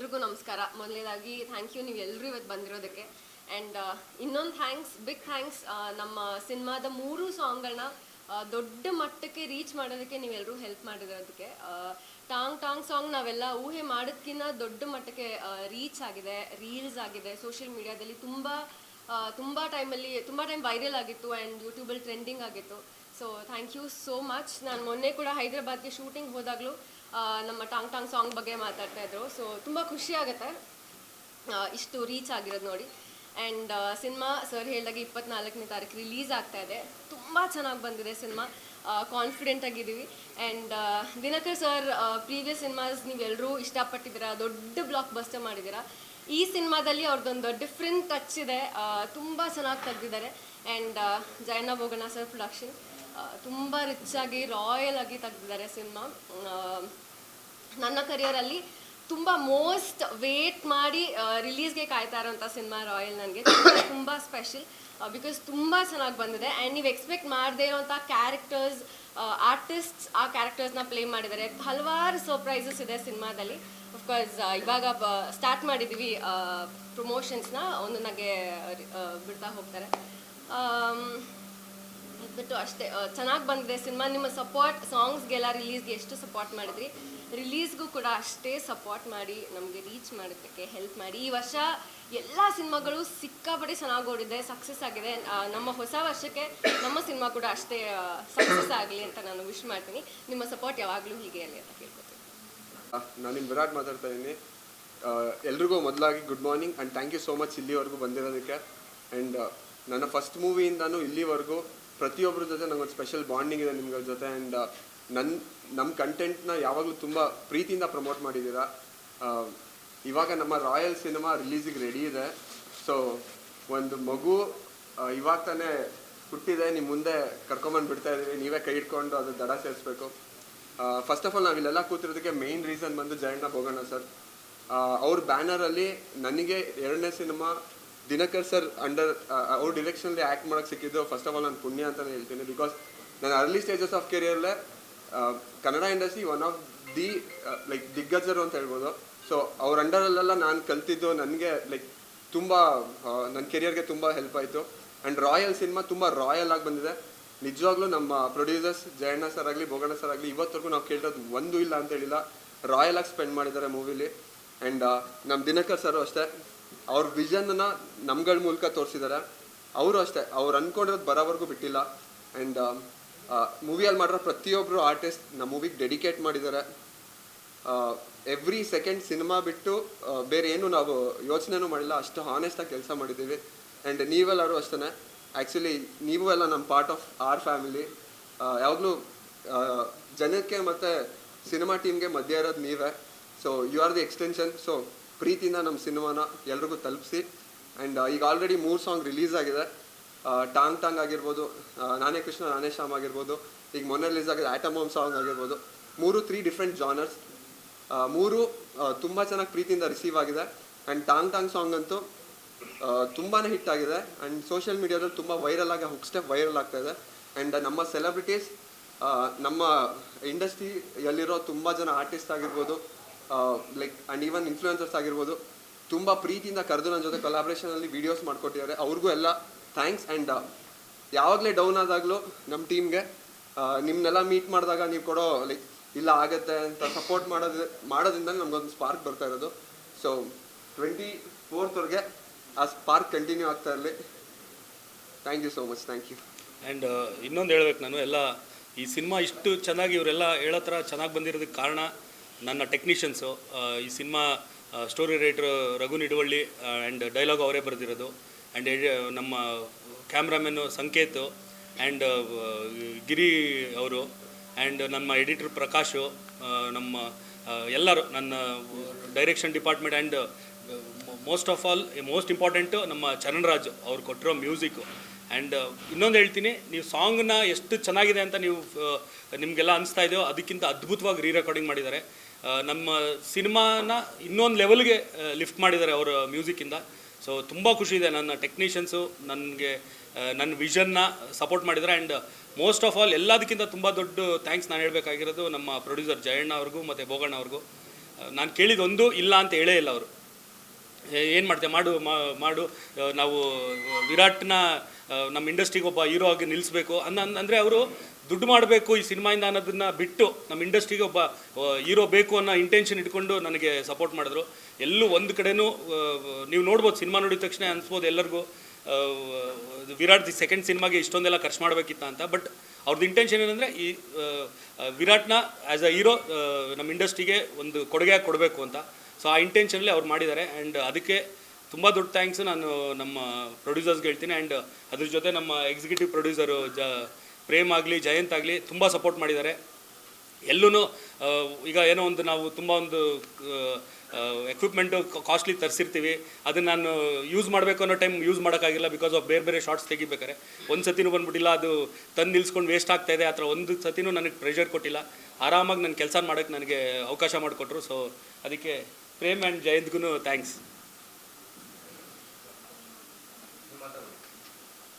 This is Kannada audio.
ಎಲ್ರಿಗೂ ನಮಸ್ಕಾರ. ಮೊದಲನೇದಾಗಿ ಥ್ಯಾಂಕ್ ಯು ನೀವು ಎಲ್ಲರೂ ಇವತ್ತು ಬಂದಿರೋದಕ್ಕೆ. ಆ್ಯಂಡ್ ಇನ್ನೊಂದು ಥ್ಯಾಂಕ್ಸ್ ಬಿಗ್ ಥ್ಯಾಂಕ್ಸ್ ನಮ್ಮ ಸಿನಿಮಾದ ಮೂರು ಸಾಂಗ್ಗಳನ್ನ ದೊಡ್ಡ ಮಟ್ಟಕ್ಕೆ ರೀಚ್ ಮಾಡೋದಕ್ಕೆ ನೀವೆಲ್ಲರೂ ಹೆಲ್ಪ್ ಮಾಡಿರೋದಕ್ಕೆ. ಆ, ಟಾಂಗ್ ಟಾಂಗ್ ಸಾಂಗ್ ನಾವೆಲ್ಲ ಊಹೆ ಮಾಡೋದಕ್ಕಿಂತ ದೊಡ್ಡ ಮಟ್ಟಕ್ಕೆ ರೀಚ್ ಆಗಿದೆ ರೀಲ್ಸ್ ಆಗಿದೆ. ಸೋಷಿಯಲ್ ಮೀಡಿಯಾದಲ್ಲಿ ತುಂಬ ತುಂಬ ಟೈಮಲ್ಲಿ ತುಂಬ ಟೈಮ್ ವೈರಲ್ ಆಗಿತ್ತು ಆ್ಯಂಡ್ ಯೂಟ್ಯೂಬಲ್ಲಿ ಟ್ರೆಂಡಿಂಗ್ ಆಗಿತ್ತು. So thank you so much ನಾನು ಮೊನ್ನೆ ಕೂಡ ಹೈದರಾಬಾದ್ಗೆ ಶೂಟಿಂಗ್ ಹೋದಾಗಲೂ ನಮ್ಮ ಟಾಂಗ್ ಟಾಂಗ್ ಸಾಂಗ್ ಬಗ್ಗೆ ಮಾತಾಡ್ತಾ ಇದ್ರು. ಸೊ ತುಂಬ ಖುಷಿ ಆಗುತ್ತೆ. ಇಷ್ಟು ರೀಚ್ ಆಗಿರೋದು ನೋಡಿ. ಆ್ಯಂಡ್ ಸಿನಿಮಾ ಸರ್ ಹೇಳಿದಾಗ ಇಪ್ಪತ್ನಾಲ್ಕನೇ ತಾರೀಕು ರಿಲೀಸ್ ಆಗ್ತಾ ಇದೆ. ತುಂಬ ಚೆನ್ನಾಗಿ ಬಂದಿದೆ ಸಿನಿಮಾ. ಕಾನ್ಫಿಡೆಂಟ್ ಆಗಿದ್ದೀವಿ. And Dinakar sir previous cinemas ನೀವೆಲ್ಲರೂ ಇಷ್ಟಪಟ್ಟಿದ್ದೀರಾ? ದೊಡ್ಡ ಬ್ಲಾಕ್ ಬಸ್ಟರ್ ಮಾಡಿದ್ದೀರಾ? ಈ ಸಿನಿಮಾದಲ್ಲಿ ಅವ್ರದ್ದೊಂದು ಡಿಫ್ರೆಂಟ್ ಟಚ್ ಇದೆ. ತುಂಬ ಚೆನ್ನಾಗಿ ತೆಗೆದಿದ್ದಾರೆ. And Jayanna Boganna sir production ತುಂಬ ರಿಚ್ ಆಗಿ ರಾಯಲ್ ಆಗಿ ತೆಗೆದಿದ್ದಾರೆ ಸಿನಿಮಾ ನನ್ನ ಕರಿಯರಲ್ಲಿ ತುಂಬ ಮೋಸ್ಟ್ ವೇಟ್ ಮಾಡಿ ರಿಲೀಸ್ಗೆ ಕಾಯ್ತಾ ಇರೋಂಥ ಸಿನಿಮಾ ರಾಯಲ್ ನನಗೆ. ತುಂಬ ಸ್ಪೆಷಲ್ ಬಿಕಾಸ್ ತುಂಬ ಚೆನ್ನಾಗಿ ಬಂದಿದೆ. ಆ್ಯಂಡ್ ನೀವು ಎಕ್ಸ್ಪೆಕ್ಟ್ ಮಾಡದೇ ಇರೋಂಥ ಕ್ಯಾರೆಕ್ಟರ್ಸ್ ಆರ್ಟಿಸ್ಟ್ಸ್ ಆ ಕ್ಯಾರೆಕ್ಟರ್ಸ್ನ ಪ್ಲೇ ಮಾಡಿದ್ದಾರೆ. ಹಲವಾರು ಸರ್ಪ್ರೈಸಸ್ ಇದೆ ಸಿನಿಮಾದಲ್ಲಿ ಅಫ್ಕೋರ್ಸ್ ಇವಾಗ ಸ್ಟಾರ್ಟ್ ಮಾಡಿದ್ದೀವಿ ಪ್ರಮೋಷನ್ಸ್ನ ಒಂದೊಂದಾಗೆ ಬಿಡ್ತಾ ಹೋಗ್ತಾರೆ. ಬಿಟ್ಟು ಅಷ್ಟೇ ಚೆನ್ನಾಗಿ ಬಂದಿದೆ ಸಿನಿಮಾ. ನಿಮ್ಮ ಸಪೋರ್ಟ್ ಸಾಂಗ್ಸ್ಗೆಲ್ಲ ರಿಲೀಸ್ಗೆ ಎಷ್ಟು ಸಪೋರ್ಟ್ ಮಾಡಿದ್ರಿ? ರಿಲೀಸ್ಗೂ ಕೂಡ ಅಷ್ಟೇ ಸಪೋರ್ಟ್ ಮಾಡಿ ನಮಗೆ ರೀಚ್ ಮಾಡೋದಕ್ಕೆ ಹೆಲ್ಪ್ ಮಾಡಿ. ಈ ವರ್ಷ ಎಲ್ಲ ಸಿನಿಮಾಗಳು ಸಿಕ್ಕಾಪಟ್ಟೆ ಚೆನ್ನಾಗಿ ಓಡಿದೆ ಸಕ್ಸಸ್ ಆಗಿದೆ. ನಮ್ಮ ಹೊಸ ವರ್ಷಕ್ಕೆ ನಮ್ಮ ಸಿನಿಮಾ ಕೂಡ ಅಷ್ಟೇ ಸಕ್ಸಸ್ ಆಗಲಿ ಅಂತ ನಾನು ವಿಶ್ ಮಾಡ್ತೀನಿ. ನಿಮ್ಮ ಸಪೋರ್ಟ್ ಯಾವಾಗಲೂ ಹೀಗೆ ಇರಲಿ ಅಂತ ಕೇಳ್ಕೊತೀನಿ. ನಾನು ನಿಮ್ಮ ವಿರಾಟ್ ಮಾತಾಡ್ತಾ ಇದ್ದೀನಿ. ಎಲ್ರಿಗೂ ಮೊದಲಾಗಿ good morning and thank you so much ಇಲ್ಲಿವರೆಗೂ ಬಂದಿರೋದಕ್ಕೆ. ಆ್ಯಂಡ್ ನನ್ನ ಫಸ್ಟ್ ಮೂವಿಯಿಂದನೂ ಇಲ್ಲಿವರೆಗೂ ಪ್ರತಿಯೊಬ್ಬರ ಜೊತೆ ನಂಗೊಂದು ಸ್ಪೆಷಲ್ ಬಾಂಡಿಂಗ್ ಇದೆ ನಿಮ್ಗಳ ಜೊತೆ ಆ್ಯಂಡ್ ನನ್ನ ನಮ್ಮ ಕಂಟೆಂಟ್ನ ಯಾವಾಗಲೂ ತುಂಬ ಪ್ರೀತಿಯಿಂದ ಪ್ರಮೋಟ್ ಮಾಡಿದ್ದೀರಾ. ಇವಾಗ ನಮ್ಮ ರಾಯಲ್ ಸಿನಿಮಾ ರಿಲೀಸಿಗೆ ರೆಡಿ ಇದೆ. ಸೊ ಒಂದು ಮಗು ಇವಾಗ ತಾನೇ ಹುಟ್ಟಿದೆ ನಿಮ್ಮ ಮುಂದೆ ಕರ್ಕೊಂಬಂದು ಬಿಡ್ತಾ ಇದ್ದೀವಿ ನೀವೇ ಕೈ ಹಿಡ್ಕೊಂಡು ಅದು ದಡ ಸೇರಿಸ್ಬೇಕು. ಫಸ್ಟ್ ಆಫ್ ಆಲ್ ನಾವು ಇಲ್ಲೆಲ್ಲ ಕೂತಿರೋದಕ್ಕೆ ಮೇನ್ ರೀಸನ್ ಬಂದು ಜಯಣ್ಣ ಹೋಗೋಣ ಸರ್ ಅವ್ರ ಬ್ಯಾನರಲ್ಲಿ ನನಗೆ ಎರಡನೇ ಸಿನಿಮಾ ದಿನಕರ್ ಸರ್ ಅಂಡರ್ ಅವ್ರ ಡಿರೆಕ್ಷನಲ್ಲಿ ಆ್ಯಕ್ಟ್ ಮಾಡೋಕ್ಕೆ ಸಿಕ್ಕಿದ್ದು ಫಸ್ಟ್ ಆಫ್ ಆಲ್ ನಾನು ಪುಣ್ಯ ಅಂತಲೇ ಹೇಳ್ತೀನಿ ಬಿಕಾಸ್ ನನ್ನ early stages of ಕೆರಿಯರ್ಲೆ Kannada industry one of the like ದಿಗ್ಗಜರು ಅಂತ ಹೇಳ್ಬೋದು. ಸೊ ಅವ್ರ ಅಂಡರಲ್ಲೆಲ್ಲ ನಾನು ಕಲ್ತಿದ್ದು ನನಗೆ ಲೈಕ್ ತುಂಬ ನನ್ನ ಕೆರಿಯರ್ಗೆ ತುಂಬ ಹೆಲ್ಪ್ ಆಯಿತು. ಆ್ಯಂಡ್ ರಾಯಲ್ ಸಿನಿಮಾ ತುಂಬ ರಾಯಲ್ ಆಗಿ ಬಂದಿದೆ. ನಿಜವಾಗ್ಲೂ ನಮ್ಮ ಪ್ರೊಡ್ಯೂಸರ್ಸ್ ಜಯಣ್ಣ ಸರ್ ಆಗಲಿ ಬೋಗಣ್ಣ ಸರ್ ಆಗಲಿ, ಇವತ್ತರೆಗೂ ನಾವು ಕೇಳಿರೋದು ಒಂದು ಇಲ್ಲ ಅಂತ ಹೇಳಿಲ್ಲ. ರಾಯಲ್ ಆಗಿ ಸ್ಪೆಂಡ್ ಮಾಡಿದ್ದಾರೆ ಮೂವಿಲಿ ಆ್ಯಂಡ್ ನಮ್ಮ ದಿನಕರ್ ಸರ್ ಅಷ್ಟೇ. ಅವ್ರ ವಿಷನ್ನ ನಮ್ಗಳ ಮೂಲಕ ತೋರಿಸಿದ್ದಾರೆ ಅವರು ಅಷ್ಟೇ, ಅವ್ರು ಅನ್ಕೊಂಡಿರೋದು ಬರೋವರೆಗೂ ಬಿಟ್ಟಿಲ್ಲ. ಆ್ಯಂಡ್ ಮೂವಿಯಲ್ಲಿ ಮಾಡಿರೋ ಪ್ರತಿಯೊಬ್ಬರು ಆರ್ಟಿಸ್ಟ್ ನಮ್ಮ ಮೂವಿಗೆ ಡೆಡಿಕೇಟ್ ಮಾಡಿದ್ದಾರೆ ಎವ್ರಿ ಸೆಕೆಂಡ್ ಸಿನಿಮಾ ಬಿಟ್ಟು ಬೇರೆ ಏನು ನಾವು ಯೋಚನೆನೂ ಮಾಡಿಲ್ಲ. ಅಷ್ಟು ಹಾನೆಸ್ಟಾಗಿ ಕೆಲಸ ಮಾಡಿದ್ದೀವಿ ಆ್ಯಂಡ್ ನೀವೆಲ್ಲರೂ ಅಷ್ಟೇ ಆ್ಯಕ್ಚುಲಿ ನೀವು ಎಲ್ಲ ನಮ್ಮ ಪಾರ್ಟ್ ಆಫ್ ಆರ್ ಫ್ಯಾಮಿಲಿ ಯಾವಾಗಲೂ ಜನಕ್ಕೆ ಮತ್ತು ಸಿನಿಮಾ ಟೀಮ್ಗೆ ಮಧ್ಯ ಇರೋದು ನೀವೇ. So you are the extension so ಪ್ರೀತಿಯಿಂದ ನಮ್ಮ ಸಿನಿಮಾನ ಎಲ್ರಿಗೂ ತಲುಪಿಸಿ. ಆ್ಯಂಡ್ ಈಗ ಆಲ್ರೆಡಿ ಮೂರು ಸಾಂಗ್ ರಿಲೀಸ್ ಆಗಿದೆ. ಟಾಂಗ್ ಟಾಂಗ್ ಆಗಿರ್ಬೋದು ನಾನೇ ಕೃಷ್ಣ, ನಾನೇ ಶ್ಯಾಮ್ ಆಗಿರ್ಬೋದು, ಈಗ ಮೊನ್ನೆ ರಿಲೀಸ್ ಆಗಿದೆ ಆಟಮ್ ಓಮ್ ಸಾಂಗ್ ಆಗಿರ್ಬೋದು. ಮೂರು ತ್ರೀ ಡಿಫ್ರೆಂಟ್ ಜಾನರ್ಸ್ ಮೂರು ತುಂಬ ಚೆನ್ನಾಗಿ ಪ್ರೀತಿಯಿಂದ ರಿಸೀವ್ ಆಗಿದೆ. ಆ್ಯಂಡ್ ಟಾಂಗ್ ಟಾಂಗ್ ಸಾಂಗ್ ಅಂತೂ ತುಂಬಾ ಹಿಟ್ ಆಗಿದೆ. ಆ್ಯಂಡ್ ಸೋಷಿಯಲ್ ಮೀಡಿಯಾದಲ್ಲಿ ತುಂಬ ವೈರಲ್ ಆಗಿ ಹುಕ್ ಸ್ಟೆಪ್ ವೈರಲ್ ಆಗ್ತಾ ಇದೆ. ಆ್ಯಂಡ್ ನಮ್ಮ ಸೆಲೆಬ್ರಿಟೀಸ್ ನಮ್ಮ ಇಂಡಸ್ಟ್ರಿಯಲ್ಲಿರೋ ತುಂಬ ಜನ ಆರ್ಟಿಸ್ಟ್ ಆಗಿರ್ಬೋದು ಲೈಕ್ ಆ್ಯಂಡ್ ಈವನ್ ಇನ್ಫ್ಲೂಯೆನ್ಸರ್ಸ್ ಆಗಿರ್ಬೋದು, ತುಂಬ ಪ್ರೀತಿಯಿಂದ ಕರೆದು ನನ್ನ ಜೊತೆ ಕೊಲಾಬ್ರೇಷನಲ್ಲಿ ವೀಡಿಯೋಸ್ ಮಾಡಿಕೊಟ್ಟಿದ್ದಾರೆ. ಅವ್ರಿಗೂ ಎಲ್ಲ ಥ್ಯಾಂಕ್ಸ್ ಆ್ಯಂಡ್ ಯಾವಾಗಲೇ ಡೌನ್ ಆದಾಗಲೂ ನಮ್ಮ ಟೀಮ್ಗೆ ನಿಮ್ಮನ್ನೆಲ್ಲ ಮೀಟ್ ಮಾಡಿದಾಗ ನೀವು ಕೊಡೋ ಲೈಕ್ ಇಲ್ಲ ಆಗತ್ತೆ ಅಂತ ಸಪೋರ್ಟ್ ಮಾಡೋದು ಮಾಡೋದ್ರಿಂದ ನಮ್ಗೊಂದು ಸ್ಪಾರ್ಕ್ ಬರ್ತಾ ಇರೋದು. ಸೊ ಟ್ವೆಂಟಿ ಫೋರ್ತ್ವರೆಗೆ ಆ ಸ್ಪಾರ್ಕ್ ಕಂಟಿನ್ಯೂ ಆಗ್ತಾ ಇರಲಿ. Thank you so much thank you and ಇನ್ನೊಂದು ಹೇಳ್ಬೇಕು ನಾನು. ಎಲ್ಲ ಈ ಸಿನಿಮಾ ಇಷ್ಟು ಚೆನ್ನಾಗಿ ಇವರೆಲ್ಲ ಹೇಳೋ ಥರ ಚೆನ್ನಾಗಿ ಬಂದಿರೋದಕ್ಕೆ ಕಾರಣ ನನ್ನ ಟೆಕ್ನಿಷಿಯನ್ಸು ಈ cinema story writer Raghu Niduvalli and dialogue ಅವರೇ ಬರೆದಿರೋದು. ಆ್ಯಂಡ್ ನಮ್ಮ ಕ್ಯಾಮ್ರಾಮನ್ನು ಸಂಕೇತ್ ಆ್ಯಂಡ್ ಗಿರಿ ಅವರು ಆ್ಯಂಡ್ ನಮ್ಮ ಎಡಿಟರ್ ಪ್ರಕಾಶು ನಮ್ಮ ಎಲ್ಲರೂ, ನನ್ನ direction department and most of all most important ನಮ್ಮ ಚರಣ್ ರಾಜ್ ಅವ್ರು ಕೊಟ್ಟಿರೋ ಮ್ಯೂಸಿಕ್ಕು ಆ್ಯಂಡ್ ಇನ್ನೊಂದು ಹೇಳ್ತೀನಿ, ನೀವು ಸಾಂಗ್ನ ಎಷ್ಟು ಚೆನ್ನಾಗಿದೆ ಅಂತ ನೀವು ನಿಮಗೆಲ್ಲ ಅನಿಸ್ತಾ ಇದೆಯೋ ಅದಕ್ಕಿಂತ ಅದ್ಭುತವಾಗಿ ರೀ ರೆಕಾರ್ಡಿಂಗ್ ಮಾಡಿದ್ದಾರೆ. ನಮ್ಮ ಸಿನಿಮಾನ ಇನ್ನೊಂದು ಲೆವೆಲ್ಗೆ ಲಿಫ್ಟ್ ಮಾಡಿದ್ದಾರೆ ಅವರ ಮ್ಯೂಸಿಕ್ಕಿಂದ ಸೊ ತುಂಬ ಖುಷಿ ಇದೆ ನನ್ನ ಟೆಕ್ನಿಷಿಯನ್ಸು ನನಗೆ ನನ್ನ ವಿಷನ್ನ ಸಪೋರ್ಟ್ ಮಾಡಿದ್ದಾರೆ. ಆ್ಯಂಡ್ ಮೋಸ್ಟ್ ಆಫ್ ಆಲ್ ಎಲ್ಲದಕ್ಕಿಂತ ತುಂಬ ದೊಡ್ಡ ಥ್ಯಾಂಕ್ಸ್ ನಾನು ಹೇಳಬೇಕಾಗಿರೋದು ನಮ್ಮ ಪ್ರೊಡ್ಯೂಸರ್ ಜಯಣ್ಣ ಅವ್ರಿಗೂ ಮತ್ತು ಬೋಗಣ್ಣ ಅವ್ರಿಗೂ. ನಾನು ಕೇಳಿದೊಂದು ಇಲ್ಲ ಅಂತ ಹೇಳೇ ಇಲ್ಲ ಅವರು. ಏನು ಮಾಡ್ತೇವೆ ಮಾಡು ಮಾಡು. ನಾವು ವಿರಾಟ್ನ ನಮ್ಮ ಇಂಡಸ್ಟ್ರಿಗೆ ಒಬ್ಬ ಹೀರೋ ಆಗಿ ನಿಲ್ಲಿಸ್ಬೇಕು ಅನ್ನ ಅಂದರೆ ಅವರು ದುಡ್ಡು ಮಾಡಬೇಕು ಈ ಸಿನಿಮಾಯಿಂದ ಅನ್ನೋದನ್ನ ಬಿಟ್ಟು ನಮ್ಮ ಇಂಡಸ್ಟ್ರಿಗೆ ಒಬ್ಬ ಹೀರೋ ಬೇಕು ಅನ್ನೋ ಇಂಟೆನ್ಷನ್ ಇಟ್ಕೊಂಡು ನನಗೆ ಸಪೋರ್ಟ್ ಮಾಡಿದ್ರು. ಎಲ್ಲೂ ಒಂದು ಕಡೆನೂ ನೀವು ನೋಡ್ಬೋದು, ಸಿನಿಮಾ ನೋಡಿದ ತಕ್ಷಣ ಅನಿಸ್ಬೋದು ಎಲ್ಲರಿಗೂ ವಿರಾಟ್ ದಿ ಸೆಕೆಂಡ್ ಸಿನಿಮಾಗೆ ಇಷ್ಟೊಂದೆಲ್ಲ ಖರ್ಚು ಮಾಡಬೇಕಿತ್ತ ಅಂತ. ಬಟ್ ಅವ್ರದ್ದು ಇಂಟೆನ್ಷನ್ ಏನಂದರೆ ಈ ವಿರಾಟ್ನ ಆ್ಯಸ್ ಅ ಹೀರೋ ನಮ್ಮ ಇಂಡಸ್ಟ್ರಿಗೆ ಒಂದು ಕೊಡುಗೆಯಾಗಿ ಕೊಡಬೇಕು ಅಂತ. ಸೊ ಆ ಇಂಟೆನ್ಷನಲ್ಲಿ ಅವ್ರು ಮಾಡಿದ್ದಾರೆ. ಆ್ಯಂಡ್ ಅದಕ್ಕೆ ತುಂಬ ದೊಡ್ಡ ಥ್ಯಾಂಕ್ಸ್ ನಾನು ನಮ್ಮ ಪ್ರೊಡ್ಯೂಸರ್ಸ್ಗೆ ಹೇಳ್ತೀನಿ. ಆ್ಯಂಡ್ ಅದ್ರ ಜೊತೆ ನಮ್ಮ ಎಕ್ಸಿಕ್ಯೂಟಿವ್ ಪ್ರೊಡ್ಯೂಸರು ಜ ಪ್ರೇಮ್ ಆಗಲಿ ಜಯಂತ್ ಆಗಲಿ ತುಂಬ ಸಪೋರ್ಟ್ ಮಾಡಿದ್ದಾರೆ. ಎಲ್ಲೂ ಈಗ ಏನೋ ಒಂದು ನಾವು ತುಂಬ ಒಂದು ಎಕ್ವಿಪ್ಮೆಂಟು ಕಾಸ್ಟ್ಲಿ ತರಿಸಿರ್ತೀವಿ. ಅದನ್ನು ನಾನು ಯೂಸ್ ಮಾಡಬೇಕು ಅನ್ನೋ ಟೈಮ್ ಯೂಸ್ ಮಾಡೋಕ್ಕಾಗಿಲ್ಲ ಬಿಕಾಸ್ ಆಫ್ ಬೇರೆ ಬೇರೆ ಶಾರ್ಟ್ಸ್ ತೆಗಿಬೇಕಾರೆ ಒಂದು ಸತಿನೂ ಬಂದ್ಬಿಟ್ಟಿಲ್ಲ, ಅದು ತಂದು ನಿಲ್ಸ್ಕೊಂಡು ವೇಸ್ಟ್ ಆಗ್ತಾ ಇದೆ. ಆ ಥರ ಒಂದು ಸತಿನೂ ನನಗೆ ಪ್ರೆಷರ್ ಕೊಟ್ಟಿಲ್ಲ. ಆರಾಮಾಗಿ ನನ್ನ ಕೆಲಸ ಮಾಡೋಕ್ಕೆ ನನಗೆ ಅವಕಾಶ ಮಾಡಿಕೊಟ್ರು. ಸೊ ಅದಕ್ಕೆ ಪ್ರೇಮ್ ಆ್ಯಂಡ್ ಜಯಂತ್ಗೂ ಥ್ಯಾಂಕ್ಸ್